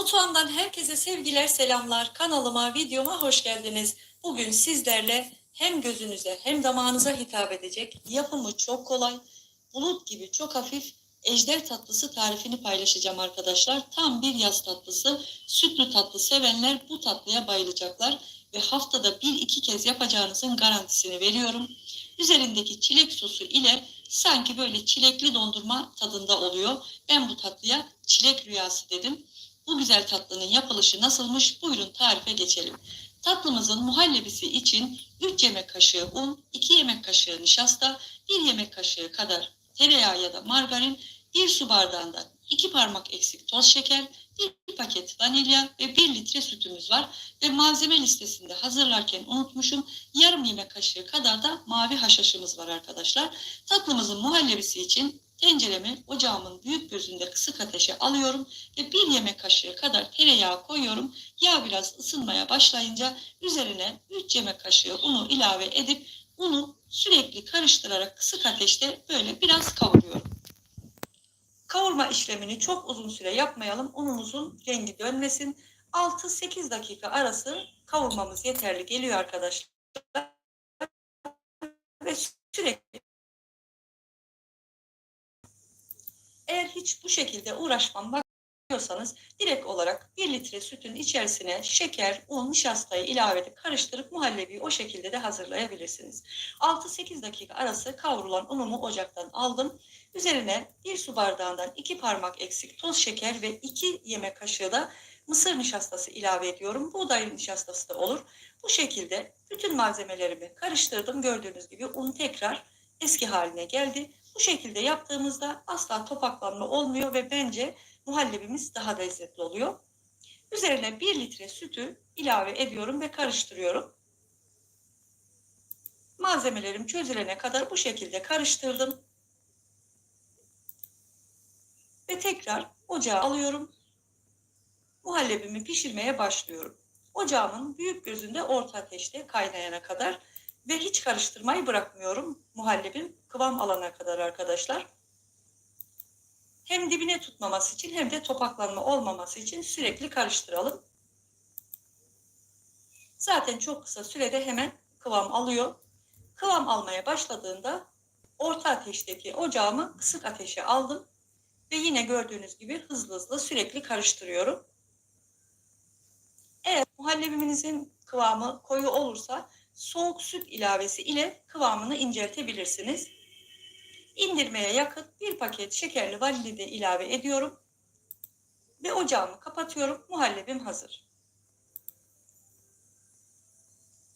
Mutfağımdan herkese sevgiler, selamlar. Kanalıma, videoma hoş geldiniz. Bugün sizlerle hem gözünüze hem damağınıza hitap edecek, yapımı çok kolay, bulut gibi çok hafif ejder tatlısı tarifini paylaşacağım arkadaşlar. Tam bir yaz tatlısı. Sütlü tatlı sevenler bu tatlıya bayılacaklar ve haftada bir iki kez yapacağınızın garantisini veriyorum. Üzerindeki çilek sosu ile sanki böyle çilekli dondurma tadında oluyor. Ben bu tatlıya çilek rüyası dedim. Bu güzel tatlının yapılışı nasılmış? Buyurun tarife geçelim. Tatlımızın muhallebisi için 3 yemek kaşığı un, 2 yemek kaşığı nişasta, 1 yemek kaşığı kadar tereyağı ya da margarin, 1 su bardağından 2 parmak eksik toz şeker, 1 paket vanilya ve 1 litre sütümüz var. Ve malzeme listesinde hazırlarken unutmuşum yarım yemek kaşığı kadar da mavi haşhaşımız var arkadaşlar. Tatlımızın muhallebisi için tenceremi ocağımın büyük gözünde kısık ateşe alıyorum ve bir yemek kaşığı kadar tereyağı koyuyorum. Yağ biraz ısınmaya başlayınca üzerine 3 yemek kaşığı unu ilave edip unu sürekli karıştırarak kısık ateşte böyle biraz kavuruyorum. Kavurma işlemini çok uzun süre yapmayalım. Unumuzun rengi dönmesin. 6-8 dakika arası kavurmamız yeterli geliyor arkadaşlar. Ve sürekli Eğer hiç bu şekilde uğraşmam bakıyorsanız direkt olarak 1 litre sütün içerisine şeker, un, nişastayı ilave edip karıştırıp muhallebiyi o şekilde de hazırlayabilirsiniz. 6-8 dakika arası kavrulan unumu ocaktan aldım. Üzerine 1 su bardağından 2 parmak eksik toz şeker ve 2 yemek kaşığı da mısır nişastası ilave ediyorum. Buğday nişastası da olur. Bu şekilde bütün malzemelerimi karıştırdım. Gördüğünüz gibi un tekrar eski haline geldi. Bu şekilde yaptığımızda asla topaklanma olmuyor ve bence muhallebimiz daha lezzetli oluyor. Üzerine 1 litre sütü ilave ediyorum ve karıştırıyorum. Malzemelerim çözülene kadar bu şekilde karıştırdım. Ve tekrar ocağa alıyorum. Muhallebimi pişirmeye başlıyorum. Ocağımın büyük gözünde orta ateşte kaynayana kadar ve hiç karıştırmayı bırakmıyorum muhallebim kıvam alana kadar arkadaşlar. Hem dibine tutmaması için hem de topaklanma olmaması için sürekli karıştıralım. Zaten çok kısa sürede hemen kıvam alıyor. Kıvam almaya başladığında orta ateşteki ocağımı kısık ateşe aldım. Ve yine gördüğünüz gibi hızlı hızlı sürekli karıştırıyorum. Eğer muhallebiminizin kıvamı koyu olursa soğuk süt ilavesi ile kıvamını inceltebilirsiniz. İndirmeye yakın bir paket şekerli vanilya de ilave ediyorum. Ve ocağımı kapatıyorum. Muhallebim hazır.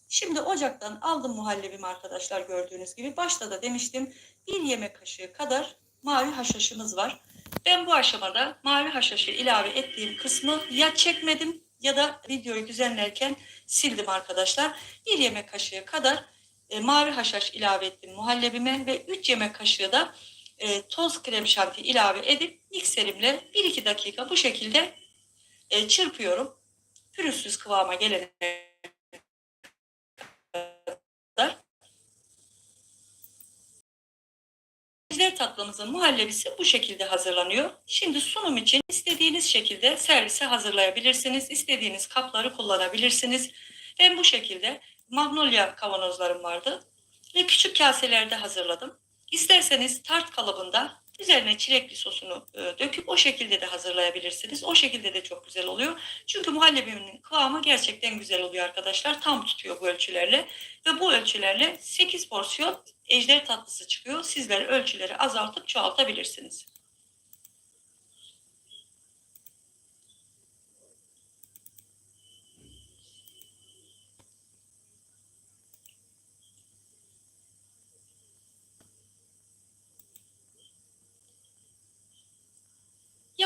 Şimdi ocaktan aldım muhallebimi arkadaşlar gördüğünüz gibi. Başta da demiştim bir yemek kaşığı kadar mavi haşhaşımız var. Ben bu aşamada mavi haşhaşı ilave ettiğim kısmı ya çekmedim ya da videoyu düzenlerken sildim arkadaşlar. Bir yemek kaşığı kadar e, mavi haşhaş ilave ettim muhallebime ve 3 yemek kaşığı da e, toz krem şanti ilave edip mikserimle 1-2 dakika bu şekilde e, çırpıyorum. Pürüzsüz kıvama gelene Ejder tatlımızın muhallebisi bu şekilde hazırlanıyor. Şimdi sunum için istediğiniz şekilde servise hazırlayabilirsiniz. İstediğiniz kapları kullanabilirsiniz. Ben bu şekilde magnolia kavanozlarım vardı ve küçük kaselerde hazırladım. İsterseniz tart kalıbında üzerine çilekli sosunu e, döküp o şekilde de hazırlayabilirsiniz. O şekilde de çok güzel oluyor. Çünkü muhallebimin kıvamı gerçekten güzel oluyor arkadaşlar. Tam tutuyor bu ölçülerle ve bu ölçülerle 8 porsiyon ejder tatlısı çıkıyor. Sizler ölçüleri azaltıp çoğaltabilirsiniz.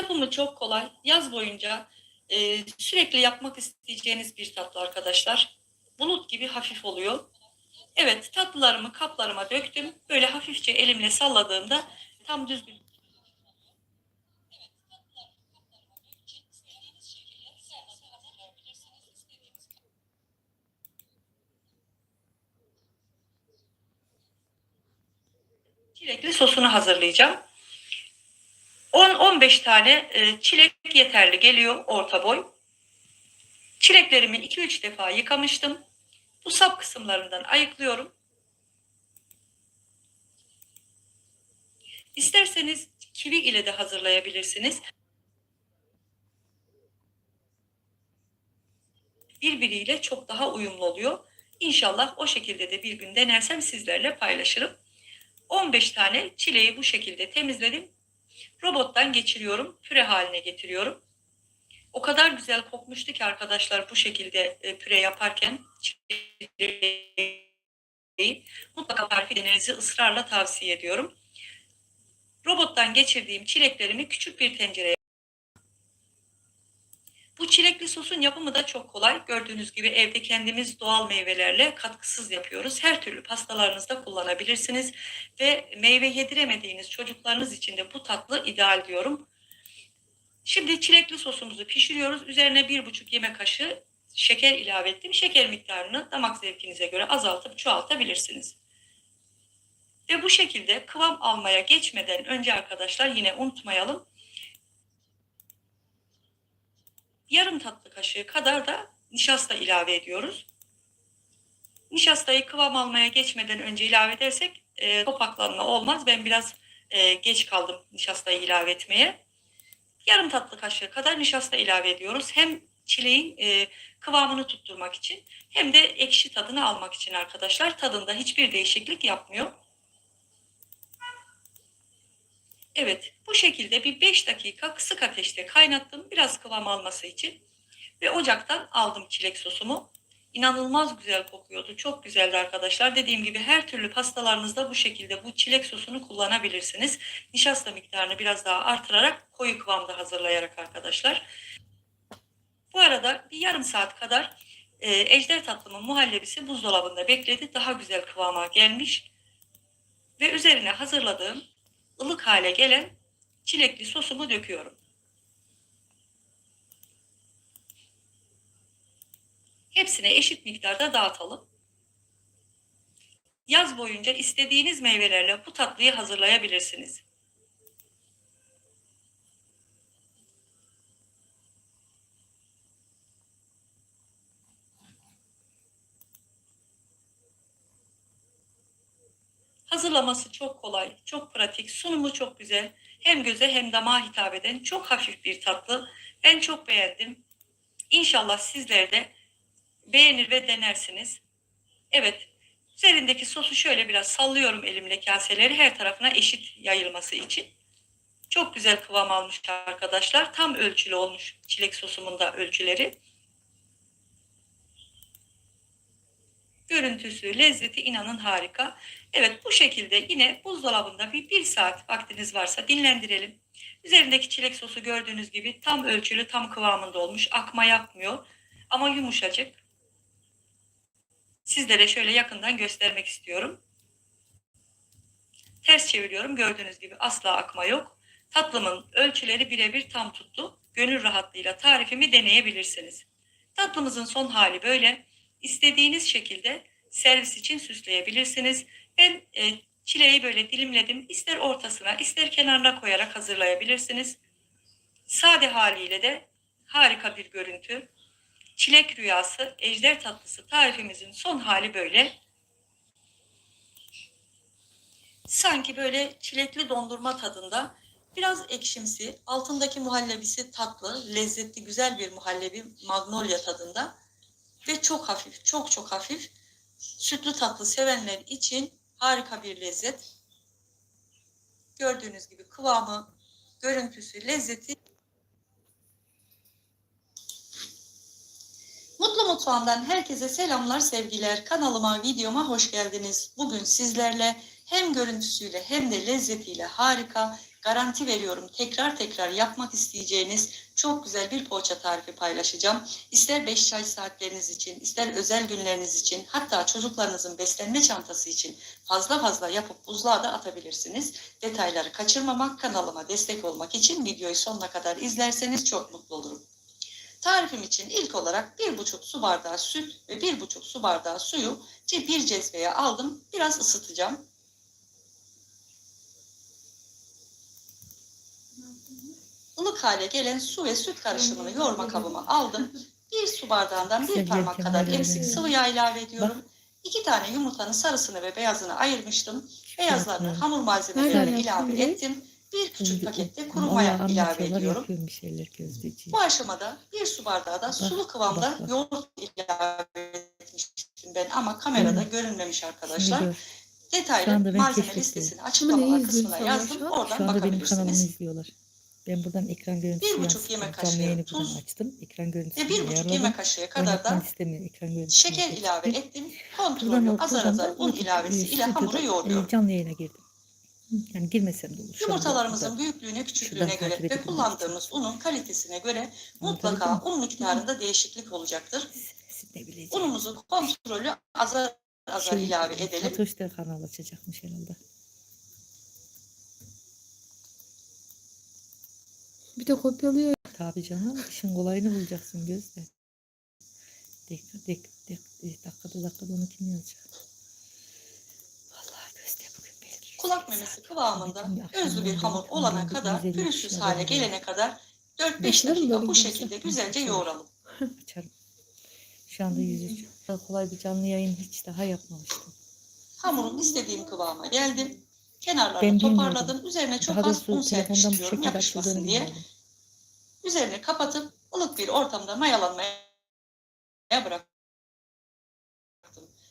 Yapımı çok kolay. Yaz boyunca e, sürekli yapmak isteyeceğiniz bir tatlı arkadaşlar. Bulut gibi hafif oluyor. Evet tatlılarımı kaplarıma döktüm. Böyle hafifçe elimle salladığımda tam düzgün. Çilekli sosunu hazırlayacağım. 10-15 15 tane e, çilek yeterli geliyor orta boy. Çileklerimi 2-3 defa yıkamıştım. Bu sap kısımlarından ayıklıyorum. İsterseniz kivi ile de hazırlayabilirsiniz. Birbiriyle çok daha uyumlu oluyor. İnşallah o şekilde de bir gün denersem sizlerle paylaşırım. 15 tane çileği bu şekilde temizledim. Robottan geçiriyorum, püre haline getiriyorum. O kadar güzel kokmuştu ki arkadaşlar bu şekilde e, püre yaparken mutlaka tarifi ısrarla tavsiye ediyorum. Robottan geçirdiğim çileklerimi küçük bir tencereye bu çilekli sosun yapımı da çok kolay. Gördüğünüz gibi evde kendimiz doğal meyvelerle katkısız yapıyoruz. Her türlü pastalarınızda kullanabilirsiniz. Ve meyve yediremediğiniz çocuklarınız için de bu tatlı ideal diyorum. Şimdi çilekli sosumuzu pişiriyoruz. Üzerine bir buçuk yemek kaşığı şeker ilave ettim. Şeker miktarını damak zevkinize göre azaltıp çoğaltabilirsiniz. Ve bu şekilde kıvam almaya geçmeden önce arkadaşlar yine unutmayalım. Yarım tatlı kaşığı kadar da nişasta ilave ediyoruz. Nişastayı kıvam almaya geçmeden önce ilave edersek e, topaklanma olmaz. Ben biraz e, geç kaldım nişastayı ilave etmeye. Yarım tatlı kaşığı kadar nişasta ilave ediyoruz. Hem çileğin e, kıvamını tutturmak için hem de ekşi tadını almak için arkadaşlar. Tadında hiçbir değişiklik yapmıyor. Evet bu şekilde bir 5 dakika kısık ateşte kaynattım biraz kıvam alması için. Ve ocaktan aldım çilek sosumu. İnanılmaz güzel kokuyordu. Çok güzeldi arkadaşlar. Dediğim gibi her türlü pastalarınızda bu şekilde bu çilek sosunu kullanabilirsiniz. Nişasta miktarını biraz daha artırarak koyu kıvamda hazırlayarak arkadaşlar. Bu arada bir yarım saat kadar e, ejder tatlımın muhallebisi buzdolabında bekledi. Daha güzel kıvama gelmiş. Ve üzerine hazırladığım ılık hale gelen çilekli sosumu döküyorum. Hepsine eşit miktarda dağıtalım. Yaz boyunca istediğiniz meyvelerle bu tatlıyı hazırlayabilirsiniz. Hazırlaması çok kolay, çok pratik, sunumu çok güzel. Hem göze hem damağa hitap eden çok hafif bir tatlı. Ben çok beğendim. İnşallah sizler de beğenir ve denersiniz. Evet, üzerindeki sosu şöyle biraz sallıyorum elimle kaseleri her tarafına eşit yayılması için. Çok güzel kıvam almış arkadaşlar. Tam ölçülü olmuş çilek sosumun da ölçüleri. Görüntüsü, lezzeti inanın harika. Evet bu şekilde yine buzdolabında bir, bir saat vaktiniz varsa dinlendirelim. Üzerindeki çilek sosu gördüğünüz gibi tam ölçülü, tam kıvamında olmuş. Akma yapmıyor ama yumuşacık. Sizlere şöyle yakından göstermek istiyorum. Ters çeviriyorum. Gördüğünüz gibi asla akma yok. Tatlımın ölçüleri birebir tam tuttu. Gönül rahatlığıyla tarifimi deneyebilirsiniz. Tatlımızın son hali böyle. İstediğiniz şekilde servis için süsleyebilirsiniz. Ben e, çileği böyle dilimledim. İster ortasına ister kenarına koyarak hazırlayabilirsiniz. Sade haliyle de harika bir görüntü. Çilek rüyası, ejder tatlısı tarifimizin son hali böyle. Sanki böyle çilekli dondurma tadında biraz ekşimsi, altındaki muhallebisi tatlı, lezzetli, güzel bir muhallebi magnolia tadında ve çok hafif, çok çok hafif. Sütlü tatlı sevenler için harika bir lezzet. Gördüğünüz gibi kıvamı, görüntüsü, lezzeti. Mutlu Mutfağım'dan herkese selamlar, sevgiler. Kanalıma, videoma hoş geldiniz. Bugün sizlerle hem görüntüsüyle hem de lezzetiyle harika, garanti veriyorum tekrar tekrar yapmak isteyeceğiniz çok güzel bir poğaça tarifi paylaşacağım. İster 5 çay saatleriniz için, ister özel günleriniz için, hatta çocuklarınızın beslenme çantası için fazla fazla yapıp buzluğa da atabilirsiniz. Detayları kaçırmamak, kanalıma destek olmak için videoyu sonuna kadar izlerseniz çok mutlu olurum. Tarifim için ilk olarak bir buçuk su bardağı süt ve bir buçuk su bardağı suyu bir cezveye aldım. Biraz ısıtacağım. Ilık hale gelen su ve süt karışımını yoğurma kabıma aldım. Bir su bardağından bir parmak kadar eksik sıvı yağ ilave ediyorum. İki tane yumurtanın sarısını ve beyazını ayırmıştım. Beyazlarını hamur malzemelerine ilave ettim. Bir küçük pakette kuru maya ilave ediyorum. Bu aşamada bir su bardağı da sulu kıvamda yoğurt ilave etmiştim ben ama kamerada görünmemiş arkadaşlar. Detaylı malzeme listesini Ama açıklamalar kısmına yazdım. Oradan bakabilirsiniz. Ben buradan ekran görüntüsü Bir buçuk yemek kaşığı tuz açtım. Ekran görüntüsü bir buçuk yemek kaşığı kadar da. Ekran görüntüsü şeker ilave ettim. Kontrollü azar azar un ilavesi ile stüdyoda, hamuru e, yoğuruyorum. Canlı yayına girdim. Yani girmesem de olur. Yumurtalarımızın büyüklüğüne, küçüklüğüne göre ve kullandığımız unun kalitesine göre mutlaka un miktarında değişiklik olacaktır. Unumuzu kontrollü azar azar Şey, ilave edelim. Fatoş da kanal açacakmış herhalde. Bir de kopyalıyor. Tabii canım işin kolayını bulacaksın Gözde. Dakika, dakika, dakika, dakikada dakikada onu kim yazacak? Vallahi Gözde bugün belki. Kulak memesi kıvamında özlü bir hamur olana kadar pürüzsüz hale gelene kadar 4-5 Başlar mı dakika bu şekilde güzelce yoğuralım. Açarım. Şu anda yüzü çok kolay bir canlı yayın hiç daha yapmamıştım. Hamurum istediğim kıvama geldi. Ben Kenarlarını bilmiyordum. toparladım. Üzerine çok Daha az un serpiştiriyorum yapışmasın diye. bilmiyordum. Üzerini kapatıp ılık bir ortamda mayalanmaya bıraktım.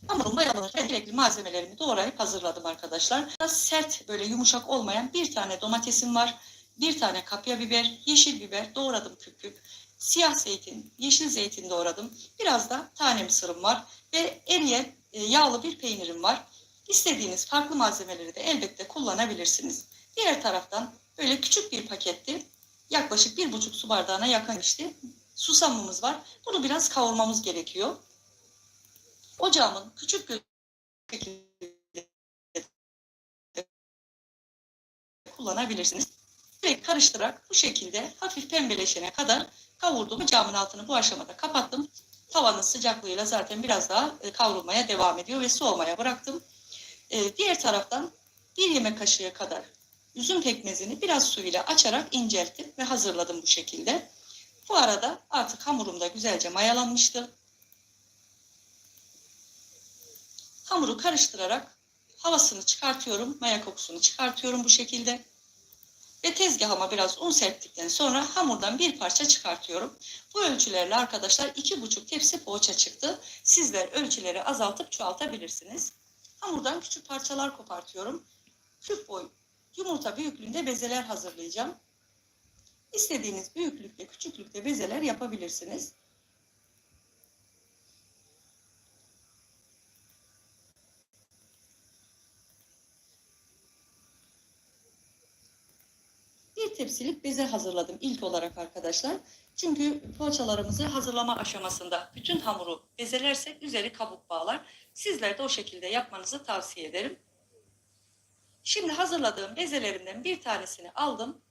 Hamurum mayalanırken gerekli malzemelerimi doğrayıp hazırladım arkadaşlar. Biraz sert böyle yumuşak olmayan bir tane domatesim var. Bir tane kapya biber, yeşil biber doğradım küp küp. Siyah zeytin, yeşil zeytin doğradım. Biraz da tane mısırım var. Ve eriyen e, yağlı bir peynirim var. İstediğiniz farklı malzemeleri de elbette kullanabilirsiniz. Diğer taraftan böyle küçük bir paketti yaklaşık bir buçuk su bardağına yakın işte susamımız var. Bunu biraz kavurmamız gerekiyor. Ocağımın küçük bir kullanabilirsiniz. Direkt karıştırarak bu şekilde hafif pembeleşene kadar kavurdum. Ocağımın altını bu aşamada kapattım. Tavanın sıcaklığıyla zaten biraz daha e, kavrulmaya devam ediyor ve soğumaya bıraktım. E, Diğer taraftan bir yemek kaşığı kadar üzüm pekmezini biraz su ile açarak incelttim ve hazırladım bu şekilde. Bu arada artık hamurum da güzelce mayalanmıştı. Hamuru karıştırarak havasını çıkartıyorum, maya kokusunu çıkartıyorum bu şekilde. Ve tezgahıma biraz un serptikten sonra hamurdan bir parça çıkartıyorum. Bu ölçülerle arkadaşlar iki buçuk tepsi poğaça çıktı. Sizler ölçüleri azaltıp çoğaltabilirsiniz. Hamurdan küçük parçalar kopartıyorum. Küp boy yumurta büyüklüğünde bezeler hazırlayacağım. İstediğiniz büyüklükte, küçüklükte bezeler yapabilirsiniz. Tepsilik beze hazırladım ilk olarak arkadaşlar. Çünkü poğaçalarımızı hazırlama aşamasında bütün hamuru bezelersek üzeri kabuk bağlar. Sizler de o şekilde yapmanızı tavsiye ederim. Şimdi hazırladığım bezelerimden bir tanesini aldım.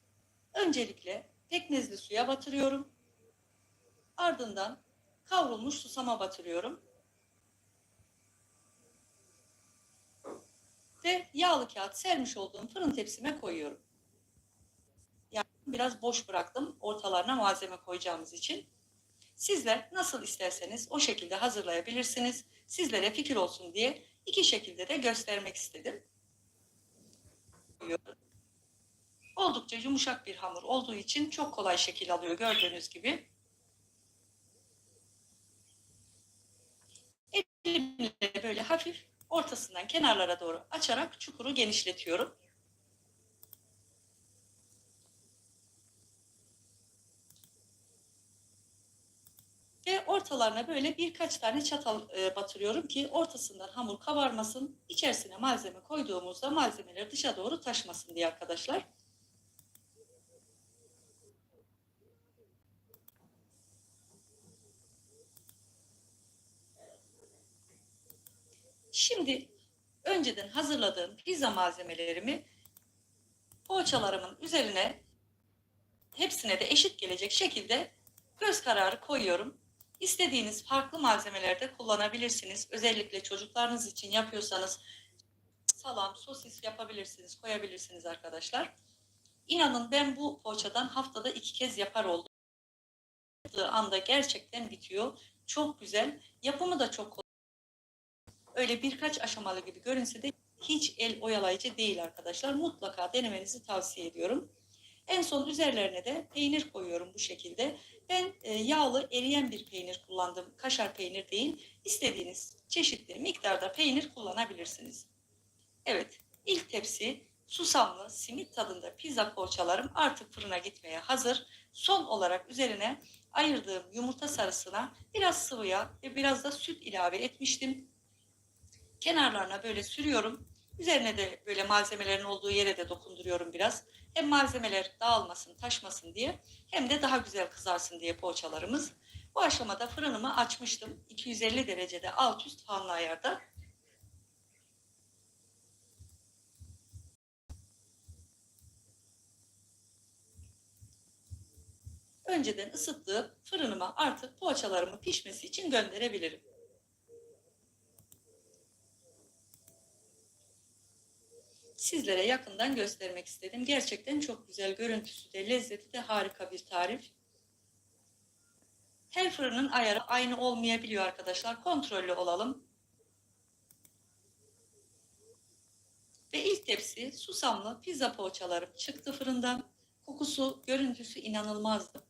Öncelikle pekmezli suya batırıyorum. Ardından kavrulmuş susama batırıyorum. Ve yağlı kağıt sermiş olduğum fırın tepsime koyuyorum. Biraz boş bıraktım ortalarına malzeme koyacağımız için. Sizler nasıl isterseniz o şekilde hazırlayabilirsiniz. Sizlere fikir olsun diye iki şekilde de göstermek istedim. Oldukça yumuşak bir hamur olduğu için çok kolay şekil alıyor gördüğünüz gibi. Elimle böyle hafif ortasından kenarlara doğru açarak çukuru genişletiyorum. Ve ortalarına böyle birkaç tane çatal e, batırıyorum ki ortasından hamur kabarmasın. İçerisine malzeme koyduğumuzda malzemeler dışa doğru taşmasın diye arkadaşlar. Şimdi önceden hazırladığım pizza malzemelerimi poğaçalarımın üzerine hepsine de eşit gelecek şekilde göz kararı koyuyorum. İstediğiniz farklı malzemelerde kullanabilirsiniz. Özellikle çocuklarınız için yapıyorsanız salam, sosis yapabilirsiniz, koyabilirsiniz arkadaşlar. İnanın ben bu poğaçadan haftada iki kez yapar oldum. Anda gerçekten bitiyor. Çok güzel. Yapımı da çok kolay. Öyle birkaç aşamalı gibi görünse de hiç el oyalayıcı değil arkadaşlar. Mutlaka denemenizi tavsiye ediyorum. En son üzerlerine de peynir koyuyorum bu şekilde. Ben e, yağlı eriyen bir peynir kullandım. Kaşar peynir değil. İstediğiniz çeşitli miktarda peynir kullanabilirsiniz. Evet, ilk tepsi susamlı simit tadında pizza poğaçalarım artık fırına gitmeye hazır. Son olarak üzerine ayırdığım yumurta sarısına biraz sıvı yağ ve biraz da süt ilave etmiştim. Kenarlarına böyle sürüyorum. Üzerine de böyle malzemelerin olduğu yere de dokunduruyorum biraz. Hem malzemeler dağılmasın, taşmasın diye hem de daha güzel kızarsın diye poğaçalarımız. Bu aşamada fırınımı açmıştım. 250 derecede alt üst fanlı ayarda. Önceden ısıttığım fırınıma artık poğaçalarımı pişmesi için gönderebilirim. Sizlere yakından göstermek istedim. Gerçekten çok güzel görüntüsü de lezzeti de harika bir tarif. Her fırının ayarı aynı olmayabiliyor arkadaşlar. Kontrollü olalım. Ve ilk tepsi susamlı pizza poğaçalarım çıktı fırından. Kokusu, görüntüsü inanılmazdı.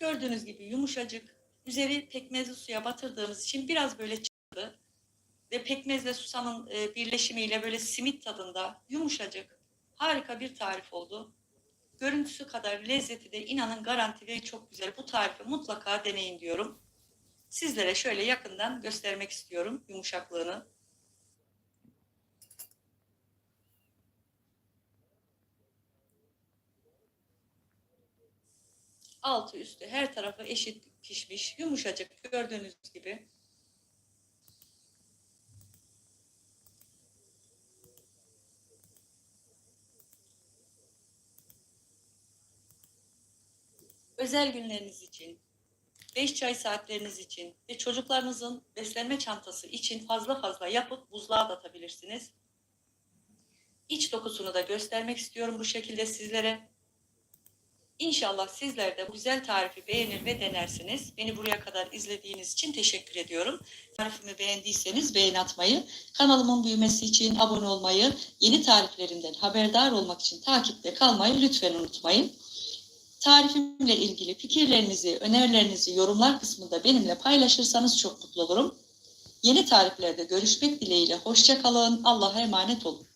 Gördüğünüz gibi yumuşacık. Üzeri pekmezli suya batırdığımız için biraz böyle çıktı. Ve pekmezle susamın e, birleşimiyle böyle simit tadında yumuşacık. Harika bir tarif oldu. Görüntüsü kadar lezzeti de inanın garanti ve çok güzel. Bu tarifi mutlaka deneyin diyorum. Sizlere şöyle yakından göstermek istiyorum yumuşaklığını. Altı üstü her tarafı eşit pişmiş, yumuşacık gördüğünüz gibi. Özel günleriniz için, beş çay saatleriniz için ve çocuklarınızın beslenme çantası için fazla fazla yapıp buzluğa atabilirsiniz. İç dokusunu da göstermek istiyorum bu şekilde sizlere. İnşallah sizler de bu güzel tarifi beğenir ve denersiniz. Beni buraya kadar izlediğiniz için teşekkür ediyorum. Tarifimi beğendiyseniz beğen atmayı, kanalımın büyümesi için abone olmayı, yeni tariflerimden haberdar olmak için takipte kalmayı lütfen unutmayın. Tarifimle ilgili fikirlerinizi, önerilerinizi yorumlar kısmında benimle paylaşırsanız çok mutlu olurum. Yeni tariflerde görüşmek dileğiyle. Hoşça kalın. Allah'a emanet olun.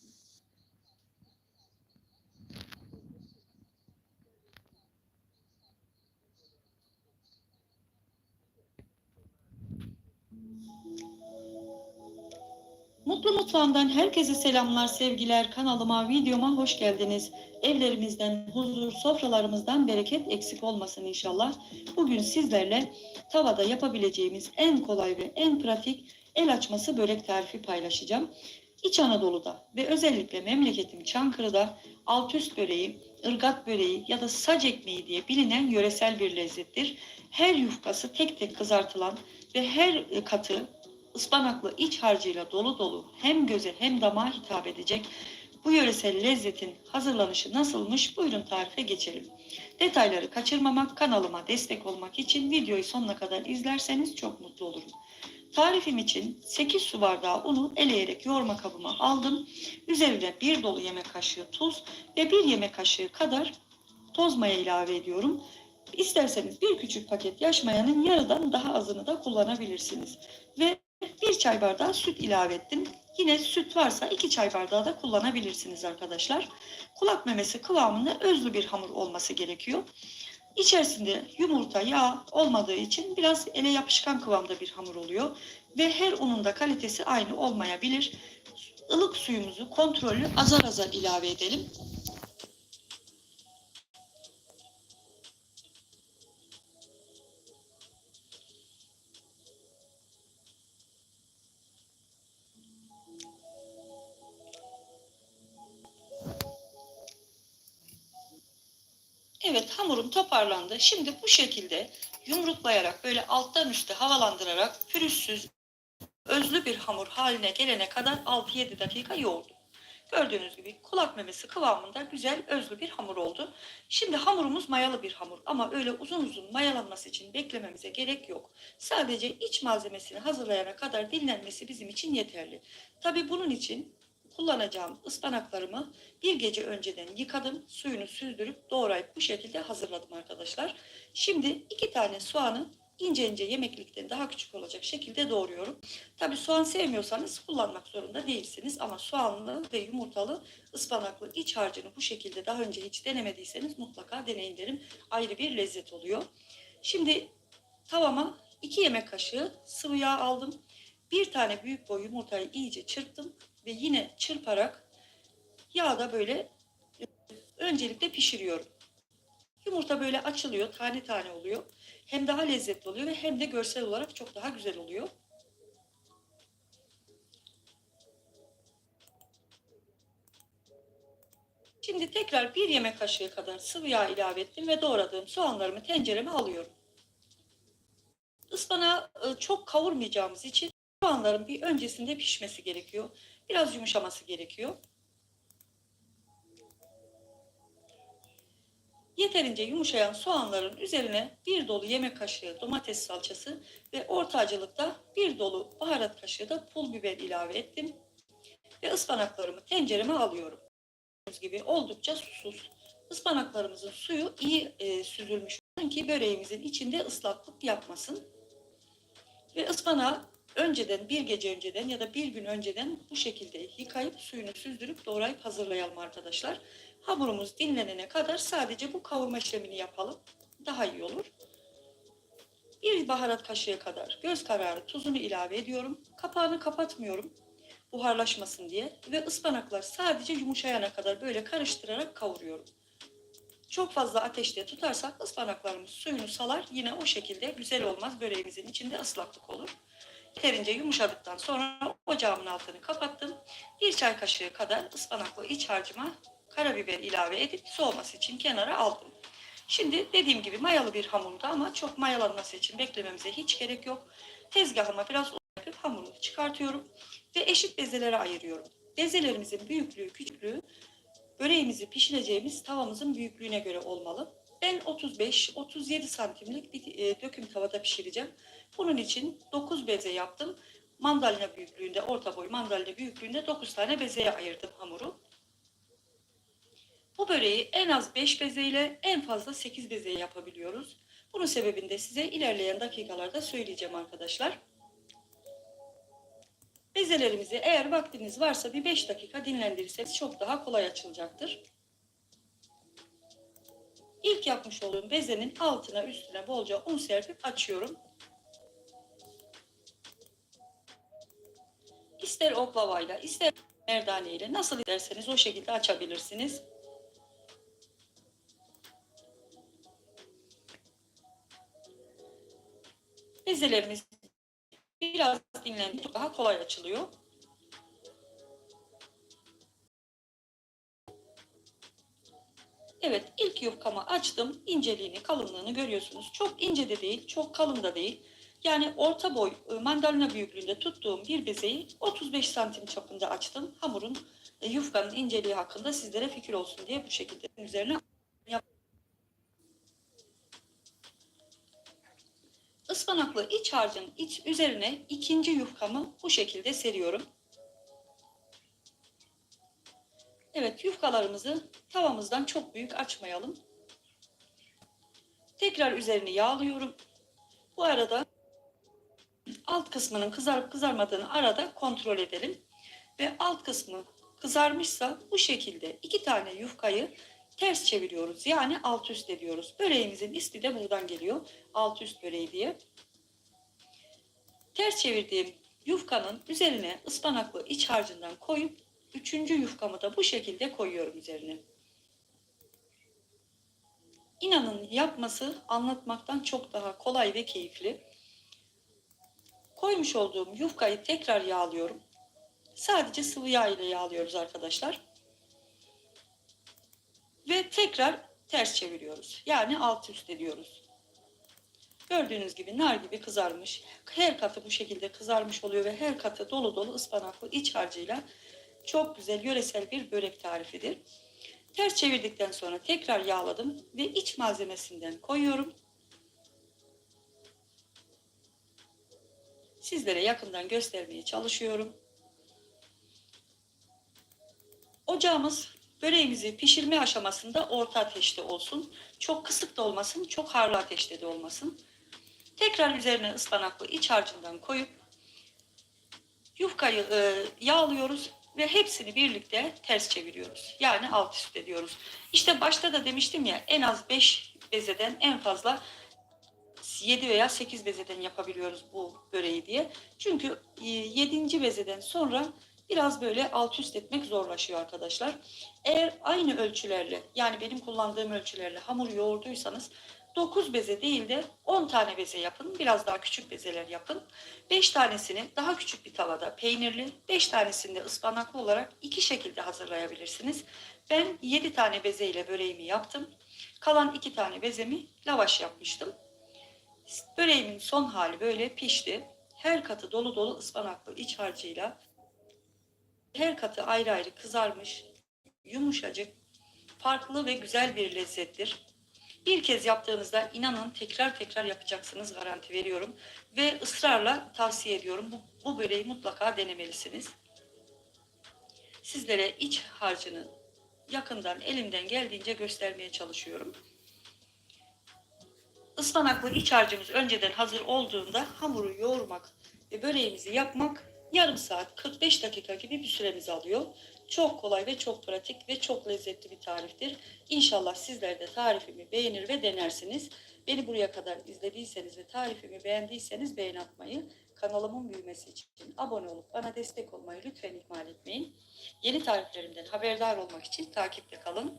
Mutlu Mutfağım'dan herkese selamlar, sevgiler. Kanalıma, videoma hoş geldiniz. Evlerimizden huzur, sofralarımızdan bereket eksik olmasın inşallah. Bugün sizlerle tavada yapabileceğimiz en kolay ve en pratik el açması börek tarifi paylaşacağım. İç Anadolu'da ve özellikle memleketim Çankırı'da alt üst böreği, ırgat böreği ya da sac ekmeği diye bilinen yöresel bir lezzettir. Her yufkası tek tek kızartılan ve her katı ıspanaklı iç harcıyla dolu dolu hem göze hem damağa hitap edecek bu yöresel lezzetin hazırlanışı nasılmış buyurun tarife geçelim. Detayları kaçırmamak, kanalıma destek olmak için videoyu sonuna kadar izlerseniz çok mutlu olurum. Tarifim için 8 su bardağı unu eleyerek yoğurma kabıma aldım. Üzerine bir dolu yemek kaşığı tuz ve bir yemek kaşığı kadar toz maya ilave ediyorum. İsterseniz bir küçük paket yaş mayanın yarıdan daha azını da kullanabilirsiniz. Bir çay bardağı süt ilave ettim. Yine süt varsa iki çay bardağı da kullanabilirsiniz arkadaşlar. Kulak memesi kıvamında özlü bir hamur olması gerekiyor. İçerisinde yumurta, yağ olmadığı için biraz ele yapışkan kıvamda bir hamur oluyor. Ve her unun da kalitesi aynı olmayabilir. Ilık suyumuzu kontrollü azar azar ilave edelim. Toparlandı. Şimdi bu şekilde yumruklayarak böyle alttan üste havalandırarak pürüzsüz özlü bir hamur haline gelene kadar 6-7 dakika yoğurdum. Gördüğünüz gibi kulak memesi kıvamında güzel özlü bir hamur oldu. Şimdi hamurumuz mayalı bir hamur ama öyle uzun uzun mayalanması için beklememize gerek yok. Sadece iç malzemesini hazırlayana kadar dinlenmesi bizim için yeterli. Tabi bunun için kullanacağım ıspanaklarımı bir gece önceden yıkadım. Suyunu süzdürüp doğrayıp bu şekilde hazırladım arkadaşlar. Şimdi iki tane soğanı ince ince yemeklikten daha küçük olacak şekilde doğruyorum. Tabi soğan sevmiyorsanız kullanmak zorunda değilsiniz ama soğanlı ve yumurtalı ıspanaklı iç harcını bu şekilde daha önce hiç denemediyseniz mutlaka deneyin derim. Ayrı bir lezzet oluyor. Şimdi tavama 2 yemek kaşığı sıvı yağ aldım. Bir tane büyük boy yumurtayı iyice çırptım ve yine çırparak yağda böyle e, öncelikle pişiriyorum. Yumurta böyle açılıyor, tane tane oluyor. Hem daha lezzetli oluyor ve hem de görsel olarak çok daha güzel oluyor. Şimdi tekrar bir yemek kaşığı kadar sıvı yağ ilave ettim ve doğradığım soğanlarımı tencereme alıyorum. Ispanağı e, çok kavurmayacağımız için soğanların bir öncesinde pişmesi gerekiyor. Biraz yumuşaması gerekiyor. Yeterince yumuşayan soğanların üzerine bir dolu yemek kaşığı domates salçası ve orta acılıkta bir dolu baharat kaşığı da pul biber ilave ettim. Ve ıspanaklarımı tencereme alıyorum. Gördüğünüz gibi oldukça susuz. Ispanaklarımızın suyu iyi e, süzülmüş ki böreğimizin içinde ıslaklık yapmasın. Ve ıspanağı önceden bir gece önceden ya da bir gün önceden bu şekilde yıkayıp suyunu süzdürüp doğrayıp hazırlayalım arkadaşlar. Hamurumuz dinlenene kadar sadece bu kavurma işlemini yapalım. Daha iyi olur. Bir baharat kaşığı kadar göz kararı tuzunu ilave ediyorum. Kapağını kapatmıyorum buharlaşmasın diye ve ıspanaklar sadece yumuşayana kadar böyle karıştırarak kavuruyorum. Çok fazla ateşte tutarsak ıspanaklarımız suyunu salar yine o şekilde güzel olmaz böreğimizin içinde ıslaklık olur. Yeterince yumuşadıktan sonra ocağımın altını kapattım. Bir çay kaşığı kadar ıspanaklı iç harcıma karabiber ilave edip soğuması için kenara aldım. Şimdi dediğim gibi mayalı bir hamurdu ama çok mayalanması için beklememize hiç gerek yok. Tezgahıma biraz un yapıp hamurunu çıkartıyorum ve eşit bezelere ayırıyorum. Bezelerimizin büyüklüğü, küçüklüğü böreğimizi pişireceğimiz tavamızın büyüklüğüne göre olmalı. Ben 35-37 santimlik bir e, döküm tavada pişireceğim. Bunun için 9 beze yaptım. Mandalina büyüklüğünde, orta boy mandalina büyüklüğünde 9 tane bezeye ayırdım hamuru. Bu böreği en az 5 bezeyle en fazla 8 bezeyle yapabiliyoruz. Bunun sebebini de size ilerleyen dakikalarda söyleyeceğim arkadaşlar. Bezelerimizi eğer vaktiniz varsa bir 5 dakika dinlendirirseniz çok daha kolay açılacaktır. İlk yapmış olduğum bezenin altına üstüne bolca un serpip açıyorum. İster oklavayla ister merdane ile nasıl isterseniz o şekilde açabilirsiniz. Bezelerimiz biraz dinlendi çok daha kolay açılıyor. Evet ilk yufkamı açtım. İnceliğini kalınlığını görüyorsunuz. Çok ince de değil çok kalın da değil. Yani orta boy e, mandalina büyüklüğünde tuttuğum bir bezeyi 35 santim çapında açtım. Hamurun e, yufkanın inceliği hakkında sizlere fikir olsun diye bu şekilde üzerine. Ispanaklı iç harcın iç üzerine ikinci yufkamı bu şekilde seriyorum. Evet yufkalarımızı tavamızdan çok büyük açmayalım. Tekrar üzerini yağlıyorum. Bu arada alt kısmının kızarıp kızarmadığını arada kontrol edelim. Ve alt kısmı kızarmışsa bu şekilde iki tane yufkayı ters çeviriyoruz. Yani alt üst ediyoruz. Böreğimizin ismi de buradan geliyor. Alt üst böreği diye. Ters çevirdiğim yufkanın üzerine ıspanaklı iç harcından koyup üçüncü yufkamı da bu şekilde koyuyorum üzerine. İnanın yapması anlatmaktan çok daha kolay ve keyifli. Koymuş olduğum yufkayı tekrar yağlıyorum. Sadece sıvı yağ ile yağlıyoruz arkadaşlar. Ve tekrar ters çeviriyoruz. Yani alt üst ediyoruz. Gördüğünüz gibi nar gibi kızarmış. Her katı bu şekilde kızarmış oluyor ve her katı dolu dolu ıspanaklı iç harcıyla çok güzel yöresel bir börek tarifidir. Ters çevirdikten sonra tekrar yağladım ve iç malzemesinden koyuyorum. Sizlere yakından göstermeye çalışıyorum. Ocağımız böreğimizi pişirme aşamasında orta ateşte olsun. Çok kısık da olmasın, çok harlı ateşte de olmasın. Tekrar üzerine ıspanaklı iç harcından koyup yufkayı e, yağlıyoruz ve hepsini birlikte ters çeviriyoruz. Yani alt üst ediyoruz. İşte başta da demiştim ya en az 5 bezeden en fazla 7 veya 8 bezeden yapabiliyoruz bu böreği diye. Çünkü 7. bezeden sonra biraz böyle alt üst etmek zorlaşıyor arkadaşlar. Eğer aynı ölçülerle yani benim kullandığım ölçülerle hamur yoğurduysanız 9 beze değil de 10 tane beze yapın. Biraz daha küçük bezeler yapın. 5 tanesini daha küçük bir tavada peynirli, 5 tanesini de ıspanaklı olarak iki şekilde hazırlayabilirsiniz. Ben 7 tane bezeyle böreğimi yaptım. Kalan 2 tane bezemi lavaş yapmıştım. Böreğimin son hali böyle pişti. Her katı dolu dolu ıspanaklı iç harcıyla her katı ayrı ayrı kızarmış, yumuşacık, farklı ve güzel bir lezzettir. Bir kez yaptığınızda inanın tekrar tekrar yapacaksınız garanti veriyorum. Ve ısrarla tavsiye ediyorum. Bu, bu böreği mutlaka denemelisiniz. Sizlere iç harcını yakından elimden geldiğince göstermeye çalışıyorum. Ispanaklı iç harcımız önceden hazır olduğunda hamuru yoğurmak ve böreğimizi yapmak yarım saat 45 dakika gibi bir süremizi alıyor. Çok kolay ve çok pratik ve çok lezzetli bir tariftir. İnşallah sizler de tarifimi beğenir ve denersiniz. Beni buraya kadar izlediyseniz ve tarifimi beğendiyseniz beğen atmayı, kanalımın büyümesi için abone olup bana destek olmayı lütfen ihmal etmeyin. Yeni tariflerimden haberdar olmak için takipte kalın.